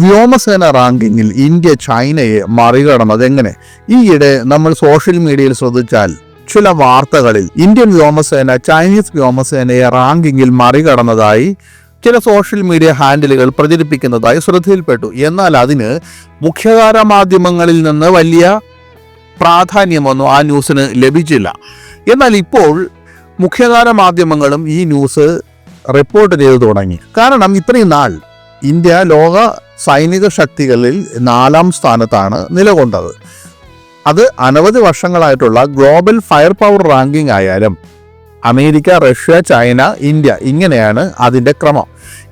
വ്യോമസേന റാങ്കിങ്ങിൽ ഇന്ത്യ ചൈനയെ മറികടന്നത് എങ്ങനെ? ഈയിടെ നമ്മൾ സോഷ്യൽ മീഡിയയിൽ ശ്രദ്ധിച്ചാൽ ചില വാർത്തകളിൽ ഇന്ത്യൻ വ്യോമസേന ചൈനീസ് വ്യോമസേനയെ റാങ്കിങ്ങിൽ മറികടന്നതായി ചില സോഷ്യൽ മീഡിയ ഹാൻഡിലുകൾ പ്രചരിപ്പിക്കുന്നതായി ശ്രദ്ധയിൽപ്പെട്ടു. എന്നാൽ അതിന് മുഖ്യധാര മാധ്യമങ്ങളിൽ നിന്ന് വലിയ പ്രാധാന്യമൊന്നും ആ ന്യൂസിന് ലഭിച്ചില്ല. എന്നാൽ ഇപ്പോൾ മുഖ്യധാര മാധ്യമങ്ങളും ഈ ന്യൂസ് റിപ്പോർട്ട് ചെയ്തു തുടങ്ങി. കാരണം ഇത്രയും നാൾ ഇന്ത്യ ലോക സൈനിക ശക്തികളിൽ നാലാം സ്ഥാനത്താണ് നിലകൊണ്ടത്. അത് അനവധി വർഷങ്ങളായിട്ടുള്ള ഗ്ലോബൽ ഫയർ പവർ റാങ്കിംഗ് ആയാലും അമേരിക്ക റഷ്യ ചൈന ഇന്ത്യ ഇങ്ങനെയാണ് അതിന്റെ ക്രമം.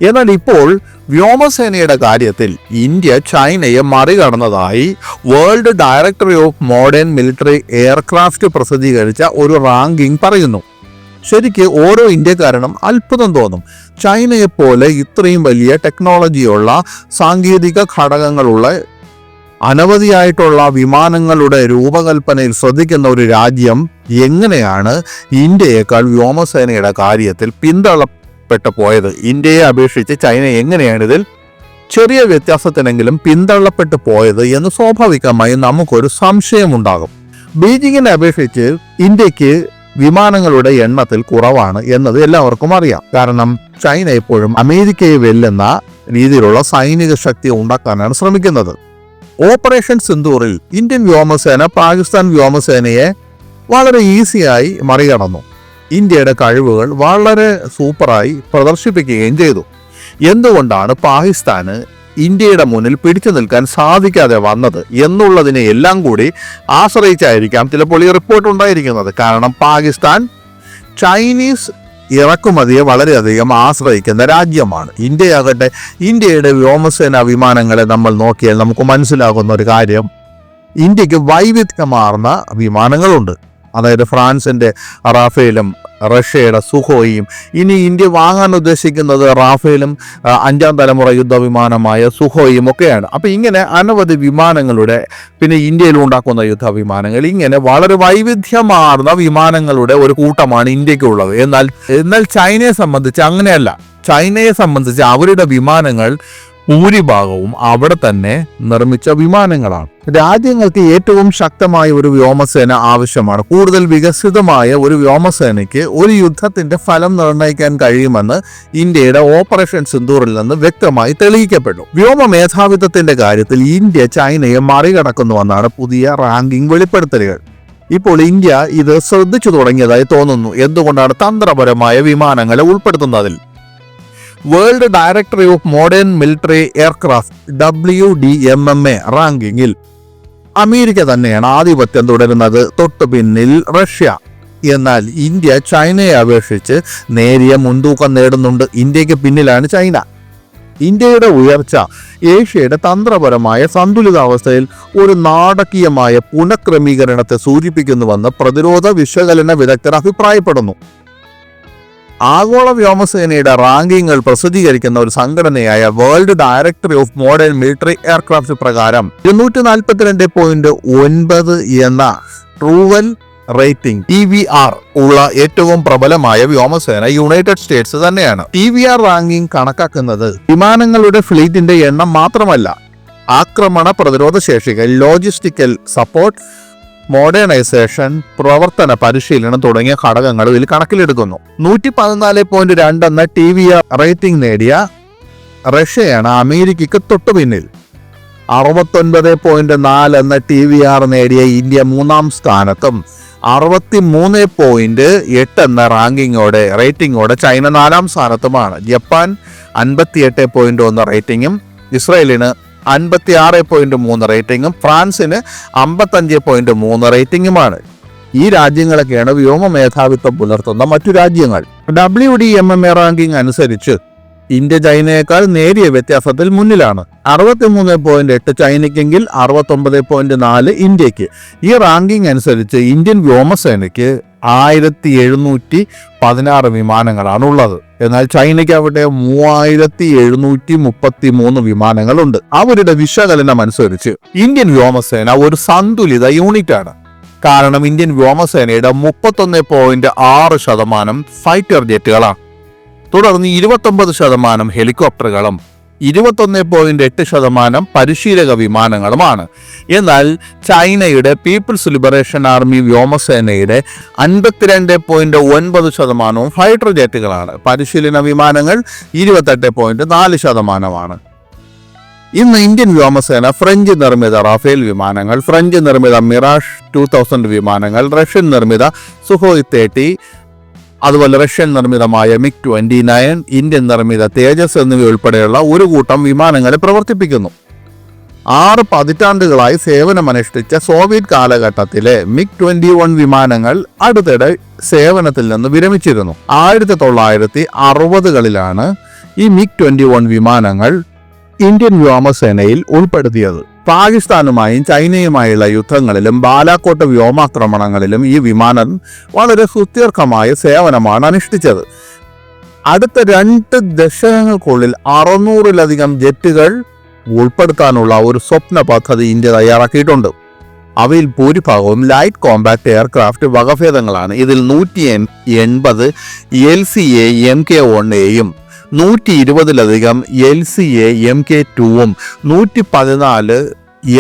എന്നാൽ ഇപ്പോൾ വ്യോമസേനയുടെ കാര്യത്തിൽ ഇന്ത്യ ചൈനയെ മറികടന്നതായി world directory of modern military aircraft പ്രസിദ്ധീകരിച്ച ഒരു റാങ്കിംഗ് പറയുന്നു. ശരിക്ക് ഓരോ ഇന്ത്യക്കാരനും അത്ഭുതം തോന്നും. ചൈനയെപ്പോലെ ഇത്രയും വലിയ ടെക്നോളജിയുള്ള സാങ്കേതിക ഘടകങ്ങളുള്ള അനവധിയായിട്ടുള്ള വിമാനങ്ങളുടെ രൂപകൽപ്പനയിൽ ശ്രദ്ധിക്കുന്ന ഒരു രാജ്യം എങ്ങനെയാണ് ഇന്ത്യയേക്കാൾ വ്യോമസേനയുടെ കാര്യത്തിൽ പിന്തള്ളപ്പെട്ടു പോയത്? ഇന്ത്യയെ അപേക്ഷിച്ച് ചൈന എങ്ങനെയാണ് ഇതിൽ ചെറിയ വ്യത്യാസത്തിനെങ്കിലും പിന്തള്ളപ്പെട്ടു പോയത് എന്ന് സ്വാഭാവികമായും നമുക്കൊരു സംശയമുണ്ടാകും. ബീജിങ്ങിനെ അപേക്ഷിച്ച് ഇന്ത്യയ്ക്ക് വിമാനങ്ങളുടെ എണ്ണത്തിൽ കുറവാണ് എന്നത് എല്ലാവർക്കും അറിയാം. കാരണം ചൈന എപ്പോഴും അമേരിക്കയെ വെല്ലുന്ന രീതിയിലുള്ള സൈനിക ശക്തി ഉണ്ടാക്കാനാണ് ശ്രമിക്കുന്നത്. ഓപ്പറേഷൻ സിന്ദൂറിൽ ഇന്ത്യൻ വ്യോമസേന പാകിസ്ഥാൻ വ്യോമസേനയെ വളരെ ഈസിയായി മറികടന്നു. ഇന്ത്യയുടെ കഴിവുകൾ വളരെ സൂപ്പറായി പ്രദർശിപ്പിക്കുകയും ചെയ്തു. എന്തുകൊണ്ടാണ് പാകിസ്ഥാന് ഇന്ത്യയുടെ മുന്നിൽ പിടിച്ചു നിൽക്കാൻ സാധിക്കാതെ വന്നത് എന്നുള്ളതിനെ എല്ലാം കൂടി ആശ്രയിച്ചായിരിക്കാം ചിലപ്പോൾ ഈ റിപ്പോർട്ട് ഉണ്ടായിരിക്കുന്നത്. കാരണം പാകിസ്ഥാൻ ചൈനീസ് ഇറക്കുമതിയെ വളരെയധികം ആശ്രയിക്കുന്ന രാജ്യമാണ്. ഇന്ത്യയാകട്ടെ ഇന്ത്യയുടെ വ്യോമസേന വിമാനങ്ങളെ നമ്മൾ നോക്കിയാൽ നമുക്ക് മനസ്സിലാകുന്ന ഒരു കാര്യം ഇന്ത്യയ്ക്ക് വൈവിധ്യമാർന്ന വിമാനങ്ങളുണ്ട്. അതായത് ഫ്രാൻസിന്റെ റാഫേലും റഷ്യയുടെ സുഹോയിയും ഇനി ഇന്ത്യ വാങ്ങാൻ ഉദ്ദേശിക്കുന്നത് റാഫേലും അഞ്ചാം തലമുറ യുദ്ധവിമാനമായ സുഹോയും ഒക്കെയാണ്. അപ്പോൾ ഇങ്ങനെ അനവധി വിമാനങ്ങളുടെ പിന്നെ ഇന്ത്യയിൽ ഉണ്ടാക്കുന്ന യുദ്ധവിമാനങ്ങൾ ഇങ്ങനെ വളരെ വൈവിധ്യമാർന്ന വിമാനങ്ങളുടെ ഒരു കൂട്ടമാണ് ഇന്ത്യക്കുള്ളത്. എന്നാൽ എന്നാൽ ചൈനയെ സംബന്ധിച്ച് അങ്ങനെയല്ല. ചൈനയെ സംബന്ധിച്ച് അവരുടെ വിമാനങ്ങൾ ഭൂരിഭാഗവും അവിടെ തന്നെ നിർമ്മിച്ച വിമാനങ്ങളാണ്. രാജ്യങ്ങൾക്ക് ഏറ്റവും ശക്തമായ ഒരു വ്യോമസേന ആവശ്യമാണ്. കൂടുതൽ വികസിതമായ ഒരു വ്യോമസേനയ്ക്ക് ഒരു യുദ്ധത്തിന്റെ ഫലം നിർണയിക്കാൻ കഴിയുമെന്ന് ഇന്ത്യയുടെ ഓപ്പറേഷൻ സിന്ദൂറിൽ നിന്ന് വ്യക്തമായി തെളിയിക്കപ്പെട്ടു. വ്യോമ മേധാവിത്വത്തിന്റെ കാര്യത്തിൽ ഇന്ത്യ ചൈനയെ മറികടക്കുന്നുവെന്നാണ് പുതിയ റാങ്കിംഗ് വെളിപ്പെടുത്തലുകൾ. ഇപ്പോൾ ഇന്ത്യ ഇത് ശ്രദ്ധിച്ചു തുടങ്ങിയതായി തോന്നുന്നു. എന്തുകൊണ്ടാണ് തന്ത്രപരമായ വിമാനങ്ങളെ ഉൾപ്പെടുത്തുന്നതിൽ? World directory of modern military aircraft W D M M A റാങ്കിങ്ങിൽ അമേരിക്ക തന്നെയാണ് ആധിപത്യം തുടരുന്നത്. തൊട്ടു പിന്നിൽ റഷ്യ. എന്നാൽ ഇന്ത്യ ചൈനയെ അപേക്ഷിച്ച് നേരിയ മുൻതൂക്കം നേടുന്നുണ്ട്. ഇന്ത്യയ്ക്ക് പിന്നിലാണ് ചൈന. ഇന്ത്യയുടെ ഉയർച്ച ഏഷ്യയുടെ തന്ത്രപരമായ സന്തുലിതാവസ്ഥയിൽ ഒരു നാടകീയമായ പുനഃക്രമീകരണത്തെ സൂചിപ്പിക്കുന്നുവെന്ന് പ്രതിരോധ വിശകലന വിദഗ്ധർ അഭിപ്രായപ്പെടുന്നു. ആഗോള വ്യോമസേനയുടെ റാങ്കിങ്ങുകൾ പ്രസിദ്ധീകരിക്കുന്ന ഒരു സംഘടനയായ world directory of modern military aircraft പ്രകാരം ഇരുന്നൂറ്റി നാൽപ്പത്തിരണ്ട് പോയിന്റ് ഒൻപത് എന്ന TruVal rating T V R ഉള്ള ഏറ്റവും പ്രബലമായ വ്യോമസേന യുണൈറ്റഡ് സ്റ്റേറ്റ്സ് തന്നെയാണ്. ടി വി ആർ റാങ്കിങ് കണക്കാക്കുന്നത് വിമാനങ്ങളുടെ ഫ്ലീറ്റിന്റെ എണ്ണം മാത്രമല്ല ആക്രമണ പ്രതിരോധ ശേഷികൾ ലോജിസ്റ്റിക്കൽ സപ്പോർട്ട് മോഡേണൈസേഷൻ പ്രവർത്തന പരിശീലനം തുടങ്ങിയ ഘടകങ്ങൾ ഇതിൽ കണക്കിലെടുക്കുന്നു. നൂറ്റി പതിനാല് പോയിന്റ് രണ്ട് എന്ന ടി വി ആർ റേറ്റിംഗ് നേടിയ റഷ്യയാണ് അമേരിക്കയ്ക്ക് തൊട്ടു പിന്നിൽ. അറുപത്തൊൻപത് പോയിന്റ് നാല് എന്ന ടി വി ആർ നേടിയ ഇന്ത്യ മൂന്നാം സ്ഥാനത്തും അറുപത്തി മൂന്ന് പോയിന്റ് എട്ട് എന്ന റാങ്കിങ്ങോടെ റേറ്റിംഗോടെ ചൈന നാലാം സ്ഥാനത്തുമാണ്. ജപ്പാൻ അൻപത്തി എട്ട് പോയിന്റ് ഒന്ന് റേറ്റിംഗും ഇസ്രയേലിന് അൻപത്തി ആറ് പോയിന്റ് മൂന്ന് റേറ്റിംഗും ഫ്രാൻസിന് അമ്പത്തഞ്ച് പോയിന്റ് മൂന്ന് റേറ്റിംഗുമാണ് ഈ രാജ്യങ്ങളൊക്കെയാണ് വ്യോമ മേധാവിത്വം പുലർത്തുന്ന മറ്റു രാജ്യങ്ങൾ. W D M M A ranking അനുസരിച്ച് ഇന്ത്യ ചൈനയേക്കാൾ നേരിയ വ്യത്യാസത്തിൽ മുന്നിലാണ്. അറുപത്തിമൂന്ന് പോയിന്റ് എട്ട് ചൈനയ്ക്കെങ്കിൽ അറുപത്തൊമ്പത് പോയിന്റ് നാല് ഇന്ത്യയ്ക്ക് ഈ റാങ്കിംഗ് അനുസരിച്ച് ഇന്ത്യൻ വ്യോമസേനയ്ക്ക് ആയിരത്തി എഴുന്നൂറ്റി പതിനാറ് വിമാനങ്ങളാണ് ഉള്ളത് എന്നാൽ ചൈനയ്ക്ക് അവിടെ മൂവായിരത്തി എഴുന്നൂറ്റി മുപ്പത്തി മൂന്ന് വിമാനങ്ങളുണ്ട്. അവരുടെ വിശകലനം അനുസരിച്ച് ഇന്ത്യൻ വ്യോമസേന ഒരു സന്തുലിത യൂണിറ്റ് ആണ് കാരണം ഇന്ത്യൻ വ്യോമസേനയുടെ മുപ്പത്തൊന്ന് പോയിന്റ് ആറ് ശതമാനം ഫൈറ്റർ ജെറ്റുകളാണ്. തുടർന്ന് ഇരുപത്തൊമ്പത് ശതമാനം ഹെലികോപ്റ്ററുകളും ഇരുപത്തൊന്ന് പോയിന്റ് എട്ട് ശതമാനം പരിശീലക വിമാനങ്ങളുമാണ്. എന്നാൽ ചൈനയുടെ പീപ്പിൾസ് ലിബറേഷൻ ആർമി വ്യോമസേനയുടെ അൻപത്തിരണ്ട് പോയിന്റ് ഒൻപത് ശതമാനവും ഫൈറ്റർ ജെറ്റുകളാണ്. പരിശീലന വിമാനങ്ങൾ ഇരുപത്തെട്ട് പോയിന്റ് നാല് ശതമാനമാണ്. ഇന്ന് ഇന്ത്യൻ വ്യോമസേന ഫ്രഞ്ച് നിർമ്മിത റാഫേൽ വിമാനങ്ങൾ ഫ്രഞ്ച് നിർമ്മിത മിറാഷ് ടു തൗസൻഡ് വിമാനങ്ങൾ റഷ്യൻ നിർമ്മിത സുഹോയ് തേർട്ടി അതുപോലെ റഷ്യൻ നിർമ്മിതമായ മിഗ് ട്വന്റി നയൻ ഇന്ത്യൻ നിർമ്മിത തേജസ് എന്നിവയുൾപ്പെടെയുള്ള ഒരു കൂട്ടം വിമാനങ്ങളെ പ്രവർത്തിപ്പിക്കുന്നു. ആറ് പതിറ്റാണ്ടുകളായി സേവനമനുഷ്ഠിച്ച സോവിയറ്റ് കാലഘട്ടത്തിലെ മിഗ് ട്വന്റി വൺ വിമാനങ്ങൾ അടുത്തിടെ സേവനത്തിൽ നിന്ന് വിരമിച്ചിരുന്നു. ആയിരത്തി തൊള്ളായിരത്തി അറുപതുകളിലാണ് ഈ മിഗ് ട്വന്റി വൺ വിമാനങ്ങൾ ഇന്ത്യൻ വ്യോമസേനയിൽ ഉൾപ്പെടുത്തിയത്. പാകിസ്ഥാനുമായും ചൈനയുമായുള്ള യുദ്ധങ്ങളിലും ബാലാക്കോട്ട് വ്യോമാക്രമണങ്ങളിലും ഈ വിമാനം വളരെ സുദീർഘമായ സേവനമാണ് അനുഷ്ഠിച്ചത്. അടുത്ത രണ്ട് ദശകങ്ങൾക്കുള്ളിൽ അറുന്നൂറിലധികം ജെറ്റുകൾ ഉൾപ്പെടുത്താനുള്ള ഒരു സ്വപ്ന പദ്ധതി ഇന്ത്യ തയ്യാറാക്കിയിട്ടുണ്ട്. അവയിൽ ഭൂരിഭാഗവും ലൈറ്റ് കോമ്പാക്ട് എയർക്രാഫ്റ്റ് വകഭേദങ്ങളാണ്. ഇതിൽ നൂറ്റി എൺപത് L C A M K one എയും നൂറ്റി ഇരുപതിലധികം L C A M K ടുവും നൂറ്റി പതിനാല്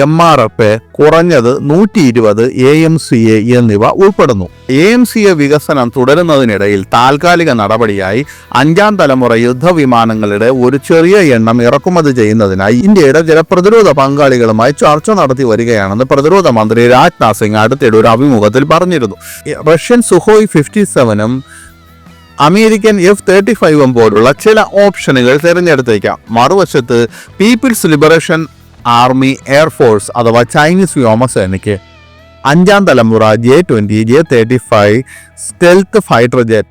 എം ആർ എഫ് കുറഞ്ഞത് നൂറ്റി ഇരുപത് എ എം സി എ എന്നിവ ഉൾപ്പെടുന്നു. എ എം സി എ വികസനം തുടരുന്നതിനിടയിൽ താൽക്കാലിക നടപടിയായി അഞ്ചാം തലമുറ യുദ്ധവിമാനങ്ങളുടെ ഒരു ചെറിയ എണ്ണം ഇറക്കുമതി ചെയ്യുന്നതിനായി ഇന്ത്യയുടെ ചില പ്രതിരോധ പങ്കാളികളുമായി ചർച്ച നടത്തി വരികയാണെന്ന് പ്രതിരോധ മന്ത്രി രാജ്നാഥ് സിംഗ് അടുത്തിടെ ഒരു അഭിമുഖത്തിൽ പറഞ്ഞിരുന്നു. റഷ്യൻ സുഹോയ് ഫിഫ്റ്റി സെവനും അമേരിക്കൻ എഫ് തേർട്ടി ഫൈവും പോലുള്ള ചില ഓപ്ഷനുകൾ തിരഞ്ഞെടുത്തേക്കാം. മറുവശത്ത് People's Liberation Army Air Force അഥവാ ചൈനീസ് വ്യോമസേനയ്ക്ക് അഞ്ചാം തലമുറ J twenty J thirty five stealth fighter jet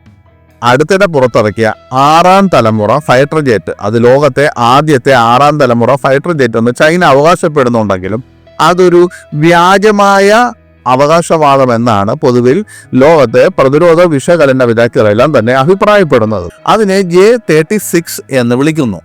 അടുത്തിടെ പുറത്തിറക്കിയ ആറാം തലമുറ ഫൈറ്റർ ജെറ്റ്. അത് ലോകത്തെ ആദ്യത്തെ ആറാം തലമുറ ഫൈറ്റർ ജെറ്റ് എന്ന് ചൈന അവകാശപ്പെടുന്നുണ്ടെങ്കിലും അതൊരു വ്യാജമായ അവകാശവാദം എന്നാണ് പൊതുവിൽ ലോകത്തെ പ്രതിരോധ വിശകലന വിദഗ്ധരെല്ലാം തന്നെ അഭിപ്രായപ്പെടുന്നത്. അതിനെ ജെ തേർട്ടി സിക്സ് എന്ന് വിളിക്കുന്നു.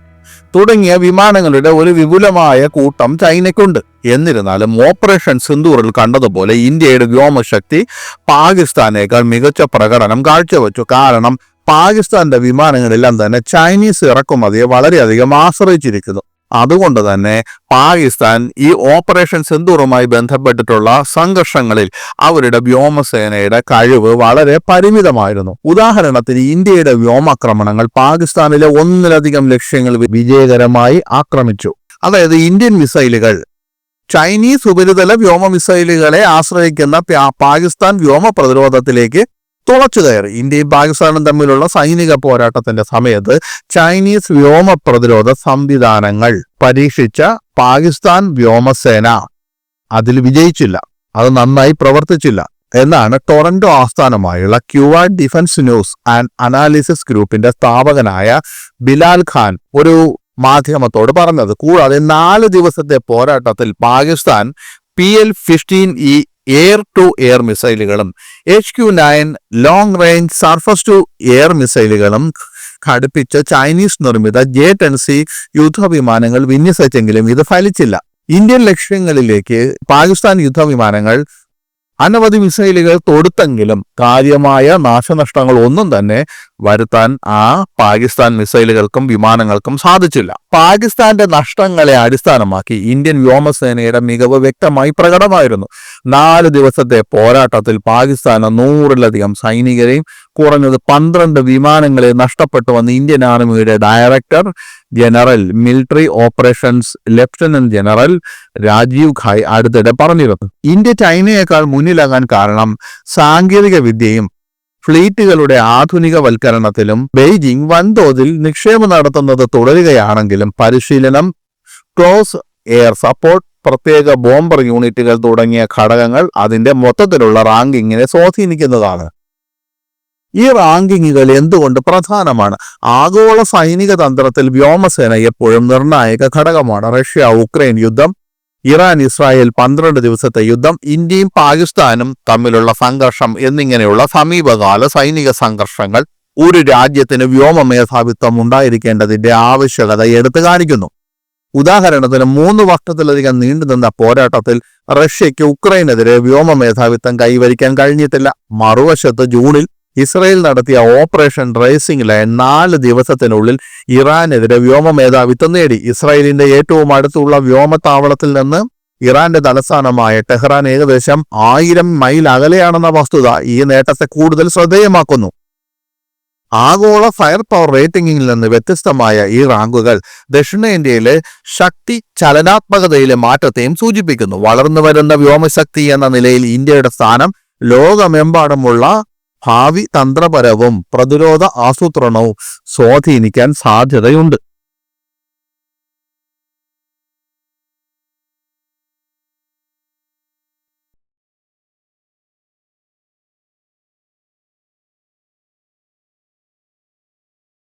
തുടങ്ങിയ വിമാനങ്ങളുടെ ഒരു വിപുലമായ കൂട്ടം ചൈനയ്ക്കുണ്ട്. എന്നിരുന്നാലും ഓപ്പറേഷൻ സിന്ദൂറിൽ കണ്ടതുപോലെ ഇന്ത്യയുടെ വ്യോമശക്തി പാകിസ്ഥാനേക്കാൾ മികച്ച പ്രകടനം കാഴ്ചവെച്ചു. കാരണം പാകിസ്ഥാന്റെ വിമാനങ്ങളെല്ലാം തന്നെ ചൈനീസ് ഇറക്കുമതിയെ വളരെയധികം ആശ്രയിച്ചിരിക്കുന്നു. അതുകൊണ്ട് തന്നെ പാകിസ്ഥാൻ ഈ ഓപ്പറേഷൻ സിന്ദൂറുമായി ബന്ധപ്പെട്ടിട്ടുള്ള സംഘർഷങ്ങളിൽ അവരുടെ വ്യോമസേനയുടെ കഴിവ് വളരെ പരിമിതമായിരുന്നു. ഉദാഹരണത്തിന് ഇന്ത്യയുടെ വ്യോമാക്രമണങ്ങൾ പാകിസ്ഥാനിലെ ഒന്നിലധികം ലക്ഷ്യങ്ങൾ വിജയകരമായി ആക്രമിച്ചു. അതായത് ഇന്ത്യൻ മിസൈലുകൾ. ചൈനീസ് ഉപരിതല വ്യോമ മിസൈലുകളെ ആശ്രയിക്കുന്ന പാകിസ്ഥാൻ വ്യോമ പ്രതിരോധത്തിലേക്ക് തുളച്ചു കയറി. ഇന്ത്യയും പാകിസ്ഥാനും തമ്മിലുള്ള സൈനിക പോരാട്ടത്തിന്റെ സമയത്ത് ചൈനീസ് വ്യോമ പ്രതിരോധ സംവിധാനങ്ങൾ പരീക്ഷിച്ച പാകിസ്ഥാൻ വ്യോമസേന അതിൽ വിജയിച്ചില്ല. അത് നന്നായി പ്രവർത്തിച്ചില്ല എന്നാണ് ടൊറന്റോ ആസ്ഥാനമായുള്ള Quwa defence news and analysis ഗ്രൂപ്പിന്റെ സ്ഥാപകനായ ബിലാൽ ഖാൻ ഒരു മാധ്യമത്തോട് പറഞ്ഞത്. കൂടാതെ നാല് ദിവസത്തെ പോരാട്ടത്തിൽ Pakistan P L fifteen E air to air മിസൈലുകളും H Q nine long range surface to air മിസൈലുകളും ഘടിപ്പിച്ച ചൈനീസ് നിർമ്മിത ജെ ടെൻ സി യുദ്ധവിമാനങ്ങൾ വിന്യസിച്ചെങ്കിലും ഇത് ഫലിച്ചില്ല. ഇന്ത്യൻ ലക്ഷ്യങ്ങളിലേക്ക് പാകിസ്ഥാൻ യുദ്ധവിമാനങ്ങൾ അനവധി മിസൈലുകൾ തൊടുത്തെങ്കിലും കാര്യമായ നാശനഷ്ടങ്ങൾ ഒന്നും തന്നെ വരുത്താൻ ആ പാകിസ്ഥാൻ മിസൈലുകൾക്കും വിമാനങ്ങൾക്കും സാധിച്ചില്ല. പാകിസ്ഥാന്റെ നഷ്ടങ്ങളെ അടിസ്ഥാനമാക്കി ഇന്ത്യൻ വ്യോമസേനയുടെ മികവ് വ്യക്തമായി പ്രകടമായിരുന്നു. നാല് ദിവസത്തെ പോരാട്ടത്തിൽ പാകിസ്ഥാന് നൂറിലധികം സൈനികരെയും കുറഞ്ഞത് പന്ത്രണ്ട് വിമാനങ്ങളെ നഷ്ടപ്പെട്ടുവെന്ന് ഇന്ത്യൻ ആർമിയുടെ director general military operations lieutenant general Rajiv Ghai അടുത്തിടെ പറഞ്ഞിരുന്നു. ഇന്ത്യ ചൈനയേക്കാൾ മുന്നിലാകാൻ കാരണം സാങ്കേതിക വിദ്യയും ഫ്ലീറ്റുകളുടെ ആധുനികവൽക്കരണത്തിലും ബെയ്ജിംഗ് വൻതോതിൽ നിക്ഷേപം നടത്തുന്നത് തുടരുകയാണെങ്കിലും പരിശീലനം ക്ലോസ് എയർ സപ്പോർട്ട് പ്രത്യേക ബോംബർ യൂണിറ്റുകൾ തുടങ്ങിയ ഘടകങ്ങൾ അതിന്റെ മൊത്തത്തിലുള്ള റാങ്കിങ്ങിനെ സ്വാധീനിക്കുന്നതാണ്. ഈ റാങ്കിങ്ങുകൾ എന്തുകൊണ്ട് പ്രധാനമാണ്? ആഗോള സൈനിക തന്ത്രത്തിൽ വ്യോമസേന എപ്പോഴും നിർണായക ഘടകമാണ്. റഷ്യ ഉക്രൈൻ യുദ്ധം ഇറാൻ ഇസ്രായേൽ പന്ത്രണ്ട് ദിവസത്തെ യുദ്ധം ഇന്ത്യയും പാകിസ്ഥാനും തമ്മിലുള്ള സംഘർഷം എന്നിങ്ങനെയുള്ള സമീപകാല സൈനിക സംഘർഷങ്ങൾ ഒരു രാജ്യത്തിന് വ്യോമ മേധാവിത്വം ഉണ്ടായിരിക്കേണ്ടതിന്റെ ആവശ്യകത എടുത്തു കാണിക്കുന്നു. ഉദാഹരണത്തിന് മൂന്ന് വർഷത്തിലധികം നീണ്ടുനിന്ന പോരാട്ടത്തിൽ റഷ്യയ്ക്ക് ഉക്രൈനെതിരെ വ്യോമ മേധാവിത്വം കൈവരിക്കാൻ കഴിഞ്ഞിട്ടില്ല. മറുവശത്ത് ജൂണിൽ ഇസ്രയേൽ നടത്തിയ ഓപ്പറേഷൻ റേസിംഗ് നാല് ദിവസത്തിനുള്ളിൽ ഇറാനെതിരെ വ്യോമ മേധാവിത്വം നേടി. ഇസ്രയേലിന്റെ ഏറ്റവും അടുത്തുള്ള വ്യോമത്താവളത്തിൽ നിന്ന് ഇറാന്റെ തലസ്ഥാനമായ ടെഹ്റാൻ ഏകദേശം ആയിരം മൈൽ അകലെയാണെന്ന വസ്തുത ഈ നേട്ടത്തെ കൂടുതൽ ശ്രദ്ധേയമാക്കുന്നു. ആഗോള ഫയർ പവർ റേറ്റിംഗിൽ നിന്ന് വ്യത്യസ്തമായ ഈ റാങ്കുകൾ ദക്ഷിണേന്ത്യയിലെ ശക്തി ചലനാത്മകതയിലെ മാറ്റത്തെയും സൂചിപ്പിക്കുന്നു. വളർന്നു വരുന്ന വ്യോമശക്തി എന്ന നിലയിൽ ഇന്ത്യയുടെ സ്ഥാനം ലോകമെമ്പാടുമുള്ള ഭാവി തന്ത്രപരവും പ്രതിരോധ ആസൂത്രണവും സ്വാധീനിക്കാൻ സാധ്യതയുണ്ട്.